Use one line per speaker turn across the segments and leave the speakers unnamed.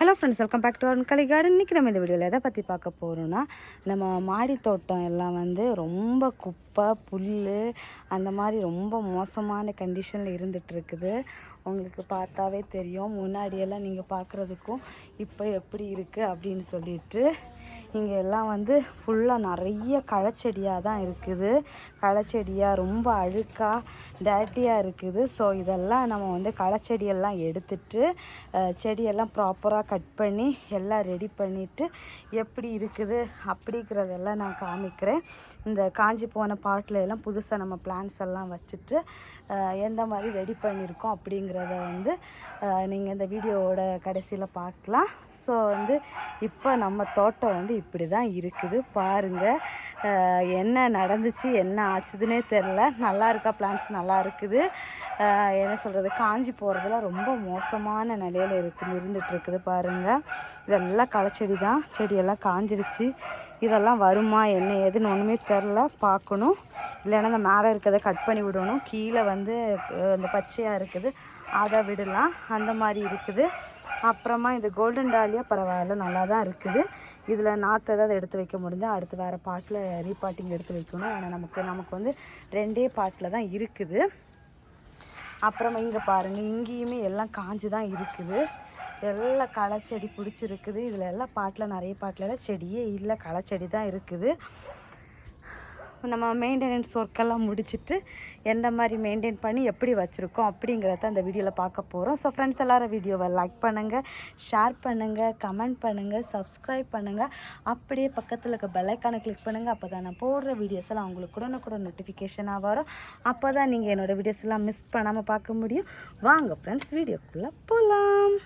Hello friends welcome back to our Kalai garden இன்றைக்கி நம்ம இந்த வீடியோவில் எதை பற்றி பார்க்க போகிறோன்னா நம்ம மாடி தோட்டம் எல்லாம் வந்து ரொம்ப குப்பை புல் அந்த மாதிரி ரொம்ப மோசமான கண்டிஷனில் இருந்துகிட்ருக்குது உங்களுக்கு பார்த்தாவே தெரியும். முன்னாடியெல்லாம் நீங்கள் பார்க்குறதுக்கும் இப்போ எப்படி இருக்குது அப்படின்னு சொல்லிட்டு இங்கே எல்லாம் வந்து ஃபுல்லாக நிறைய களைச்செடியாக தான் இருக்குது. களைச்செடியாக ரொம்ப அழுக்காக டேட்டியாக இருக்குது. ஸோ இதெல்லாம் நம்ம வந்து களைச்செடியெல்லாம் எடுத்துட்டு செடியெல்லாம் ப்ராப்பராக கட் பண்ணி எல்லாம் ரெடி பண்ணிவிட்டு எப்படி இருக்குது அப்படிங்கிறதெல்லாம் நான் காமிக்கிறேன். இந்த காஞ்சி போன பாட்டில் எல்லாம் புதுசாக நம்ம பிளான்ஸ் எல்லாம் வச்சுட்டு எந்த மாதிரி ரெடி பண்ணியிருக்கோம் அப்படிங்கிறத வந்து நீங்கள் இந்த வீடியோவோட கடைசியில் பார்க்கலாம். ஸோ வந்து இப்போ நம்ம தோட்டம் வந்து இப்படி தான் இருக்குது பாருங்கள் என்ன நடந்துச்சு என்ன ஆச்சுதுன்னே தெரில நல்லா இருக்கா பிளான்ஸ் நல்லா இருக்குது. என்ன சொல்கிறது காஞ்சி போகிறதுலாம் ரொம்ப மோசமான நிலையில் இருக்குது இருந்துகிட்டு இருக்குது பாருங்கள் இதெல்லாம் களைச்செடி தான் செடியெல்லாம் காஞ்சிடுச்சு இதெல்லாம் வருமா என்ன ஏதுன்னு ஒன்றுமே தெரில பார்க்கணும். இல்லைன்னா அந்த மேலே இருக்கிறத கட் பண்ணி விடணும். கீழே வந்து அந்த இந்த பச்சையாக இருக்குது. அதை விடலாம். அந்த மாதிரி இருக்குது. அப்புறமா இந்த கோல்டன் டாலியா பரவாயில்ல நல்லா தான் இருக்குது. இதில் நாற்று ஏதாவது எடுத்து வைக்க முடிஞ்சால் அடுத்து வேறு பாட்டில் ரீபாட்டிங் எடுத்து வைக்கணும். ஆனால் நமக்கு நமக்கு வந்து ரெண்டே பாட்டில் தான் இருக்குது. அப்புறமா இங்கே பாருங்கள் இங்கேயுமே எல்லாம் காஞ்சு தான் இருக்குது. எல்லாம் களை செடி பிடிச்சிருக்குது. இதில் எல்லாம் பாட்டில் நிறைய பாட்டிலெல்லாம் செடியே இல்லை களை செடி தான் இருக்குது. நம்ம மெயின்டெனன்ஸ் ஒர்க்கெல்லாம் முடிச்சுட்டு எந்த மாதிரி மெயின்டைன் பண்ணி எப்படி வச்சுருக்கோம் அப்படிங்கிறத அந்த வீடியோவில் பார்க்க போகிறோம் ஸோ ஃப்ரெண்ட்ஸ் எல்லாரும் வீடியோவை லைக் பண்ணுங்கள் ஷேர் பண்ணுங்கள் கமெண்ட் பண்ணுங்கள் சப்ஸ்கிரைப் பண்ணுங்கள் அப்படியே பக்கத்தில் இருக்க பெல்லைக்கானை கிளிக் பண்ணுங்கள் அப்போ தான் நான் போடுற வீடியோஸ் எல்லாம் கூட நோட்டிஃபிகேஷன் நோட்டிஃபிகேஷனாக வரும். அப்போ தான் நீங்கள் என்னோடய வீடியோஸ் எல்லாம் மிஸ் பண்ணாமல் பார்க்க முடியும். வாங்க ஃப்ரெண்ட்ஸ் வீடியோக்குள்ளே போகலாம்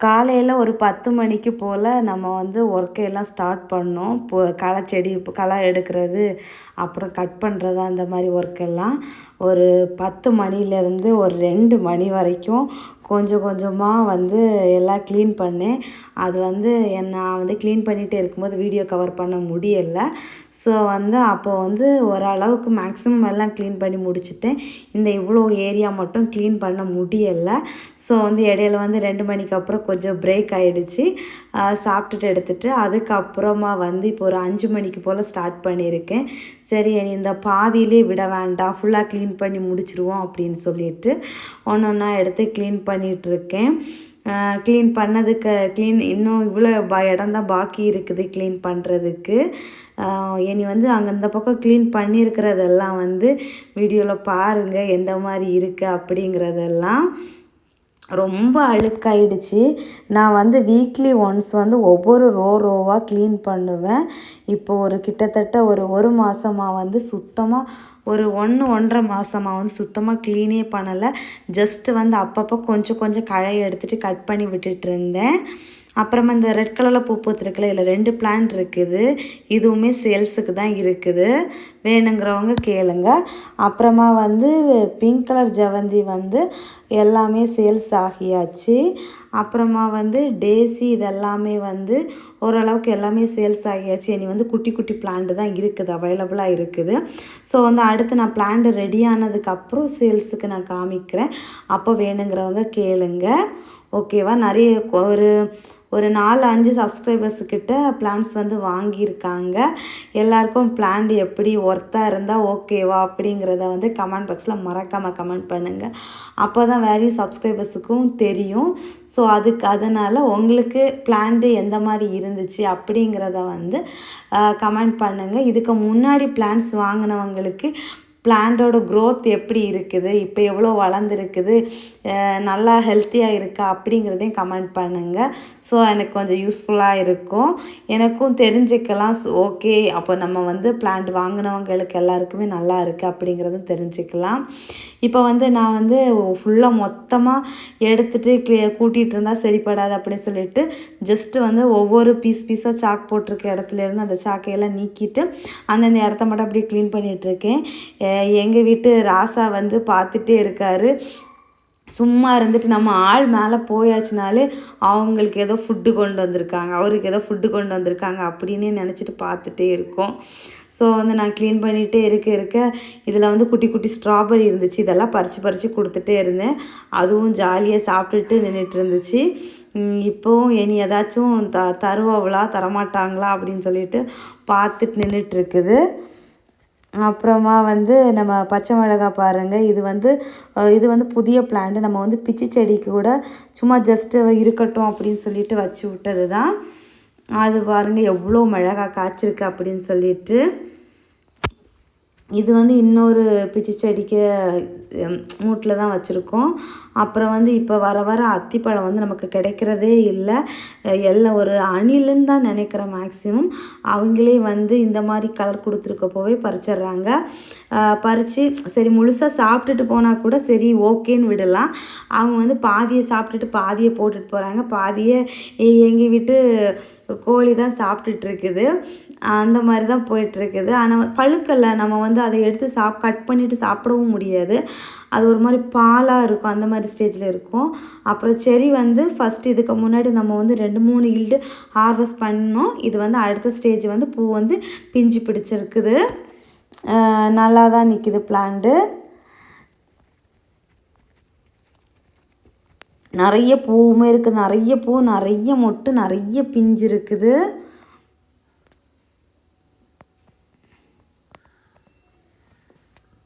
காலையில் ஒரு பத்து மணிக்கு போல் நம்ம வந்து ஒர்க்கையெல்லாம் ஸ்டார்ட் பண்ணோம். இப்போ களை செடி இப்போ களை எடுக்கிறது அப்புறம் கட் பண்ணுறது அந்த மாதிரி ஒர்க்கெல்லாம் ஒரு பத்து மணிலேருந்து ஒரு ரெண்டு மணி வரைக்கும் கொஞ்சம் கொஞ்சமாக வந்து எல்லாம் க்ளீன் பண்ணேன். அது வந்து என்ன நான் வந்து க்ளீன் பண்ணிகிட்டே இருக்கும்போது வீடியோ கவர் பண்ண முடியலை. ஸோ வந்து அப்போ வந்து ஓரளவுக்கு மேக்ஸிமம் எல்லாம் க்ளீன் பண்ணி முடிச்சுட்டேன். இந்த இவ்வளோ ஏரியா மட்டும் க்ளீன் பண்ண முடியலை. ஸோ வந்து இடையில வந்து ரெண்டு மணிக்கு அப்புறம் கொஞ்சம் பிரேக் ஆகிடுச்சு சாப்பிட்டுட்டு எடுத்துட்டு அதுக்கப்புறமா வந்து இப்போ ஒரு அஞ்சு மணிக்கு போல் ஸ்டார்ட் பண்ணியிருக்கேன். சரி இனி இந்த பாதியிலே விட வேண்டாம். ஃபுல்லாக க்ளீன் பண்ணி முடிச்சிருவோம் அப்படின்னு சொல்லிட்டு ஒன்று ஒன்றா எடுத்து க்ளீன் பண்ணிகிட்ருக்கேன் க்ளீன் பண்ணதுக்கு க்ளீன் இன்னும் இவ்வளோ ப இடம் தான் பாக்கி இருக்குது க்ளீன் பண்ணுறதுக்கு இனி வந்து அங்கே இந்த பக்கம் க்ளீன் பண்ணியிருக்கிறதெல்லாம் வந்து வீடியோவில் பாருங்கள் எந்த மாதிரி இருக்குது அப்படிங்கிறதெல்லாம். ரொம்ப அழுக்காயிடுச்சு. நான் வந்து வீக்லி ஒன்ஸ் வந்து ஒவ்வொரு ரோ ரோவாக க்ளீன் பண்ணுவேன். இப்போது ஒரு கிட்டத்தட்ட ஒரு ஒரு மாதமாக வந்து சுத்தமாக ஒரு ஒன்று ஒன்றரை மாதமாக வந்து சுத்தமாக க்ளீனே பண்ணலை. ஜஸ்ட்டு வந்து அப்பப்போ கொஞ்சம் கொஞ்சம் களை எடுத்துகிட்டு கட் பண்ணி விட்டுட்டு இருந்தேன். அப்புறமா இந்த ரெட் கலரில் பூ பூத்துருக்குல்ல இதில் ரெண்டு பிளான்ட் இருக்குது. இதுவுமே சேல்ஸுக்கு தான் இருக்குது. வேணுங்கிறவங்க கேளுங்க. அப்புறமா வந்து பிங்க் கலர் ஜவந்தி வந்து எல்லாமே சேல்ஸ் ஆகியாச்சு. அப்புறமா வந்து டேசி இதெல்லாமே வந்து ஓரளவுக்கு எல்லாமே சேல்ஸ் ஆகியாச்சு. இனி வந்து குட்டி குட்டி பிளான்ட் தான் இருக்குது அவைலபிளாக இருக்குது. ஸோ வந்து அடுத்து நான் பிளான்ட் ரெடி ஆனதுக்கப்புறம் சேல்ஸுக்கு நான் காமிக்கிறேன். அப்போ வேணுங்கிறவங்க கேளுங்க. ஓகேவா நிறைய ஒரு ஒரு நாலு அஞ்சு சப்ஸ்கிரைபர்ஸ் கிட்ட பிளான்ஸ் வந்து வாங்கியிருக்காங்க. எல்லாருக்கும் பிளான் எப்படி ஒர்த்தாக இருந்தால் ஓகேவா அப்படிங்கிறத வந்து கமெண்ட் பாக்ஸில் மறக்காமல் கமெண்ட் பண்ணுங்கள் அப்போ தான் வேறு சப்ஸ்கிரைபர்ஸுக்கும் தெரியும். ஸோ அதுக்கு அதனால் உங்களுக்கு பிளான்டு எந்த மாதிரி இருந்துச்சு அப்படிங்கிறத வந்து கமெண்ட் பண்ணுங்கள் இதுக்கு முன்னாடி பிளான்ஸ் வாங்கினவங்களுக்கு பிளான்ட்டோட க்ரோத் எப்படி இருக்குது? இப்போ எவ்வளோ வளர்ந்துருக்குது? நல்லா ஹெல்த்தியாக இருக்கா? அப்படிங்கிறதையும் கமெண்ட் பண்ணுங்கள் ஸோ எனக்கு கொஞ்சம் யூஸ்ஃபுல்லாக இருக்கும். எனக்கும் தெரிஞ்சுக்கலாம். ஓகே அப்போ நம்ம வந்து பிளான்ட் வாங்கினவங்களுக்கு எல்லாருக்குமே நல்லா இருக்குது அப்படிங்கிறதும் தெரிஞ்சுக்கலாம். இப்போ வந்து நான் வந்து ஃபுல்லாக மொத்தமாக எடுத்துகிட்டு க்ளீ கூட்டிகிட்டு இருந்தால் சரிப்படாது அப்படின்னு சொல்லிட்டு ஜஸ்ட்டு வந்து ஒவ்வொரு பீஸ் பீஸாக சாக் போட்டிருக்க இடத்துல இருந்து அந்த சாக்கையெல்லாம் நீக்கிட்டு அந்தந்த இடத்த மட்டும் அப்படியே க்ளீன் பண்ணிகிட்ருக்கேன் எங்கள் வீட்டு ராசா வந்து பார்த்துட்டே இருக்காரு. சும்மா இருந்துட்டு நம்ம ஆள் மேலே போயாச்சுனாலே அவங்களுக்கு ஏதோ ஃபுட்டு கொண்டு வந்திருக்காங்க. அவருக்கு ஏதோ ஃபுட்டு கொண்டு வந்திருக்காங்க அப்படின்னு நினச்சிட்டு பார்த்துட்டே இருக்கோம். ஸோ வந்து நான் க்ளீன் பண்ணிகிட்டே இருக்க இருக்க இதில் வந்து குட்டி குட்டி ஸ்ட்ராபெரி இருந்துச்சு. இதெல்லாம் பறித்து பறித்து கொடுத்துட்டே இருந்தேன். அதுவும் ஜாலியாக சாப்பிட்டுட்டு நின்றுட்டு இருந்துச்சு. இப்போவும் இனி ஏதாச்சும் த தருவாங்களா தரமாட்டாங்களா அப்படின்னு சொல்லிட்டு பார்த்துட்டு நின்றுட்டு இருக்குது. அப்புறமா வந்து நம்ம பச்சை மிளகா பாருங்கள் இது வந்து இது வந்து புதிய பிளான்ட் நம்ம வந்து பிச்சி செடிக்கு கூட சும்மா ஜஸ்ட்டு இருக்கட்டும் அப்படின்னு சொல்லிட்டு வச்சு விட்டது தான் அது பாருங்கள் எவ்வளோ மிளகா காய்ச்சிருக்கு அப்படின்னு சொல்லிட்டு. இது வந்து இன்னொரு பிச்சி செடிக்கு மூட்டில் தான் வச்சுருக்கோம். அப்புறம் வந்து இப்போ வர வர அத்திப்பழம் வந்து நமக்கு கிடைக்கிறதே இல்லை. எல்லாம் ஒரு அணிலுன்னு தான் நினைக்கிறேன் மேக்ஸிமம் அவங்களே வந்து இந்த மாதிரி கலர் கொடுத்துருக்கப்போவே பறிச்சிடுறாங்க. பறித்து சரி முழுசாக சாப்பிட்டுட்டு போனால் கூட சரி ஓகேன்னு விடலாம். அவங்க வந்து பாதியை சாப்பிட்டுட்டு பாதியை போட்டுட்டு போகிறாங்க பாதியை எங்கள் வீட்டு கோழி தான் சாப்பிட்டுட்ருக்குது அந்த மாதிரி தான் போயிட்டுருக்குது. ஆனால் பழுக்கலை நம்ம வந்து அதை எடுத்து சாப் கட் பண்ணிவிட்டு சாப்பிடவும் முடியாது. அது ஒரு மாதிரி பாலாக இருக்கும் அந்த மாதிரி ஸ்டேஜில் இருக்கும். அப்புறம் செரி வந்து ஃபஸ்ட் இதுக்கு முன்னாடி நம்ம வந்து ரெண்டு மூணு ஈல்டு ஹார்வெஸ்ட் பண்ணோம். இது வந்து அடுத்த ஸ்டேஜ் வந்து பூ வந்து பிஞ்சு பிடிச்சிருக்குது. நல்லா தான் நிற்கிது பிளான்ட்டு நிறைய பூவுமே இருக்குது நிறைய பூ நிறைய மொட்டு நிறைய பிஞ்சு இருக்குது.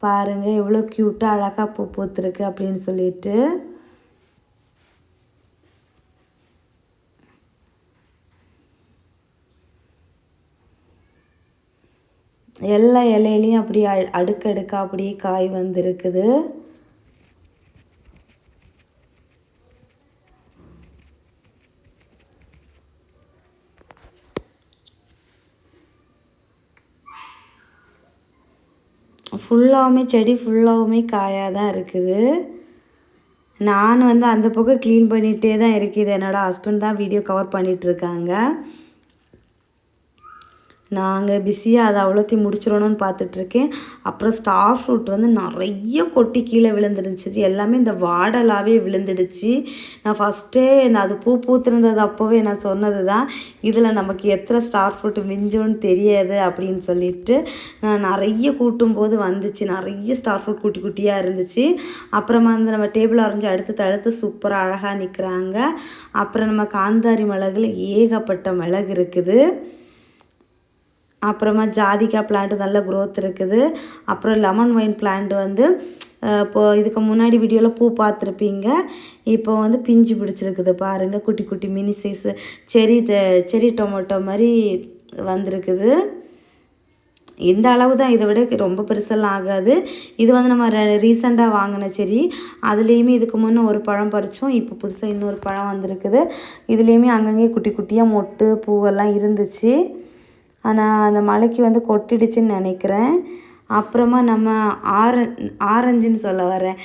பாருங்கள் எவ்வளோ க்யூட்டாக அழகாக பூ பூத்துருக்கு அப்படின்னு சொல்லிட்டு. எல்லா இலையிலையும் அப்படியே அடுக்கடுக்காக அப்படியே காய் வந்துருக்குது. ஃபுல்லாகவுமே செடி ஃபுல்லாகவுமே காயாக தான் இருக்குது. நான் வந்து அந்த பக்கம் க்ளீன் பண்ணிகிட்டே தான் இருக்குது. என்னோடய ஹஸ்பண்ட் தான் வீடியோ கவர் பண்ணிகிட்ருக்காங்க நாங்கள் பிஸியாக அதை அவ்வளோத்தையும் முடிச்சிடணும்னு பார்த்துட்ருக்கேன். அப்புறம் ஸ்டார் ஃப்ரூட் வந்து நிறைய கொட்டி கீழே விழுந்துருந்துச்சு எல்லாமே இந்த வாடலாகவே விழுந்துடுச்சு. நான் ஃபஸ்ட்டே இந்த அது பூ பூத்துருந்தது அப்போவே நான் சொன்னது தான் இதில் நமக்கு எத்தனை ஸ்டார் ஃப்ரூட் மிஞ்சோன்னு தெரியாது அப்படின்னு சொல்லிட்டு நான் நிறைய கூட்டும் போது வந்துச்சு. நிறைய ஸ்டார் ஃப்ரூட் குட்டி குட்டியாக இருந்துச்சு. அப்புறமா வந்து நம்ம டேபிள் அரைஞ்சி அடுத்து தடுத்து சூப்பராக அழகாக நிற்கிறாங்க அப்புறம் நம்ம காந்தாரி மிளகுல ஏகப்பட்ட மிளகு இருக்குது. அப்புறமா ஜாதிக்காய் பிளான்ட் நல்ல க்ரோத் இருக்குது. அப்புறம் லெமன் ஒயின் பிளான்ட் வந்து இப்போது இதுக்கு முன்னாடி வீடியோவில் பூ பார்த்துருப்பீங்க. இப்போ வந்து பிஞ்சு பிடிச்சிருக்குது பாருங்கள் குட்டி குட்டி மினி சைஸு செரி செரி டொமேட்டோ மாதிரி வந்திருக்குது. இந்த அளவு தான் இதை விட ரொம்ப பெருசெல்லாம் ஆகாது. இது வந்து நம்ம ரீசெண்டாக வாங்கின செரி அதுலேயுமே இதுக்கு முன்னே ஒரு பழம் பறித்தோம் இப்போ புதுசாக இன்னொரு பழம் வந்திருக்குது. இதுலேயுமே அங்கங்கே குட்டி குட்டியாக மொட்டு பூவெல்லாம் இருந்துச்சு. ஆனால் அந்த மலைக்கு வந்து கொட்டிடுச்சுன்னு நினைக்கிறேன். அப்புறமா நம்ம ஆர ஆரஞ்சுன்னு சொல்ல வரேன்.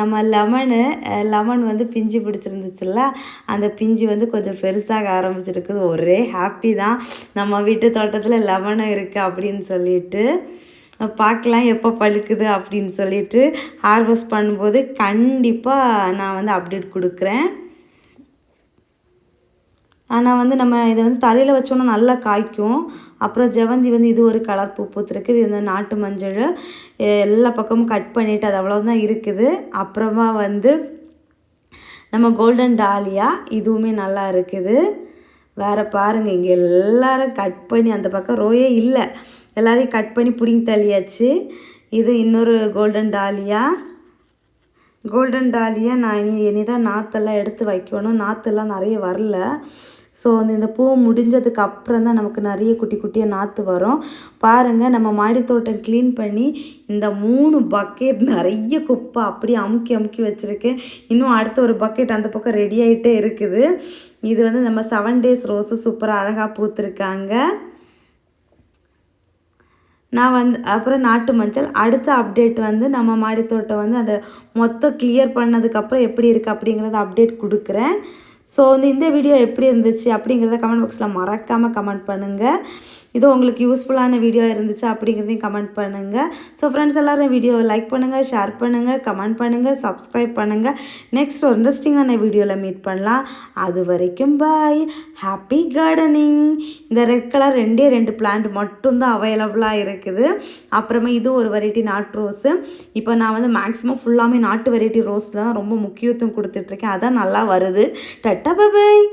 நம்ம லெமனு லெமன் வந்து பிஞ்சு பிடிச்சிருந்துச்சுல்ல? அந்த பிஞ்சு வந்து கொஞ்சம் பெருசாக ஆரம்பிச்சிருக்குது. ஒரே ஹாப்பி தான். நம்ம வீட்டு தோட்டத்தில் லெமனும் இருக்குது அப்படின்னு சொல்லிட்டு பார்க்கலாம் எப்போ பழுக்குது அப்படின்னு சொல்லிட்டு ஹார்வெஸ்ட் பண்ணும்போது கண்டிப்பாக நான் வந்து அப்டேட் கொடுக்குறேன். ஆனால் வந்து நம்ம இதை வந்து தலையில் வச்சோன்னா நல்லா காய்க்கும். அப்புறம் ஜெவந்தி வந்து இது ஒரு கலர் பூ பூத்துருக்கு இது வந்து நாட்டு மஞ்சள். எல்லா பக்கமும் கட் பண்ணிவிட்டு அது அவ்வளோதான் இருக்குது. அப்புறமா வந்து நம்ம கோல்டன் டாலியா இதுவுமே நல்லா இருக்குது. வேறு பாருங்கள் இங்கே எல்லோரும் கட் பண்ணி அந்த பக்கம் ரோயே இல்லை. எல்லாரையும் கட் பண்ணி பிடிங்கி தள்ளியாச்சு. இது இன்னொரு கோல்டன் டாலியா கோல்டன் டாலியா நான் இனி இனி தான் நாற்றெல்லாம் எடுத்து வைக்கணும். நாற்றெல்லாம் நிறைய வரல. ஸோ வந்து இந்த பூ முடிஞ்சதுக்கு அப்புறம் தான் நமக்கு நிறைய குட்டி குட்டியாக நாற்று வரும். பாருங்கள் நம்ம மாடித்தோட்டம் க்ளீன் பண்ணி இந்த மூணு பக்கெட் நிறைய குப்பை அப்படியே அமுக்கி அமுக்கி வச்சுருக்கேன் இன்னும் அடுத்த ஒரு பக்கெட் அந்த பக்கம் ரெடி ஆகிட்டே இருக்குது. இது வந்து நம்ம செவன் டேஸ் ரோஸு சூப்பராக அழகாக பூத்துருக்காங்க. நான் வந்து அப்புறம் நாட்டு மஞ்சள். அடுத்த அப்டேட் வந்து நம்ம மாடித்தோட்டம் வந்து அதை மொத்தம் கிளியர் பண்ணதுக்கப்புறம் எப்படி இருக்குது அப்படிங்கிறத அப்டேட் கொடுக்குறேன். ஸோ வந்து இந்த வீடியோ எப்படி இருந்துச்சு அப்படிங்கிறத கமெண்ட் பாக்ஸில் மறக்காமல் கமெண்ட் பண்ணுங்கள் இது உங்களுக்கு யூஸ்ஃபுல்லான வீடியோ இருந்துச்சு அப்படிங்கிறதையும் கமெண்ட் பண்ணுங்கள் ஸோ ஃப்ரெண்ட்ஸ் எல்லோரும் வீடியோவை லைக் பண்ணுங்கள் ஷேர் பண்ணுங்கள் கமெண்ட் பண்ணுங்கள் சப்ஸ்கிரைப் பண்ணுங்கள் நெக்ஸ்ட் ஒரு இன்ட்ரெஸ்டிங்கான வீடியோவில் மீட் பண்ணலாம். அது வரைக்கும் பாய் ஹாப்பி கார்டனிங் இந்த ரெட் கலர் ரெண்டே ரெண்டு பிளான்ட் மட்டும்தான் அவைலபிளாக இருக்குது. அப்புறமா இது ஒரு வெரைட்டி நாட்டு ரோஸு இப்போ நான் வந்து மேக்ஸிமம் ஃபுல்லாமே நாட்டு வெரைட்டி ரோஸில் தான் ரொம்ப முக்கியத்துவம் கொடுத்துட்ருக்கேன் அதான் நல்லா வருது. Ta-ta bye bye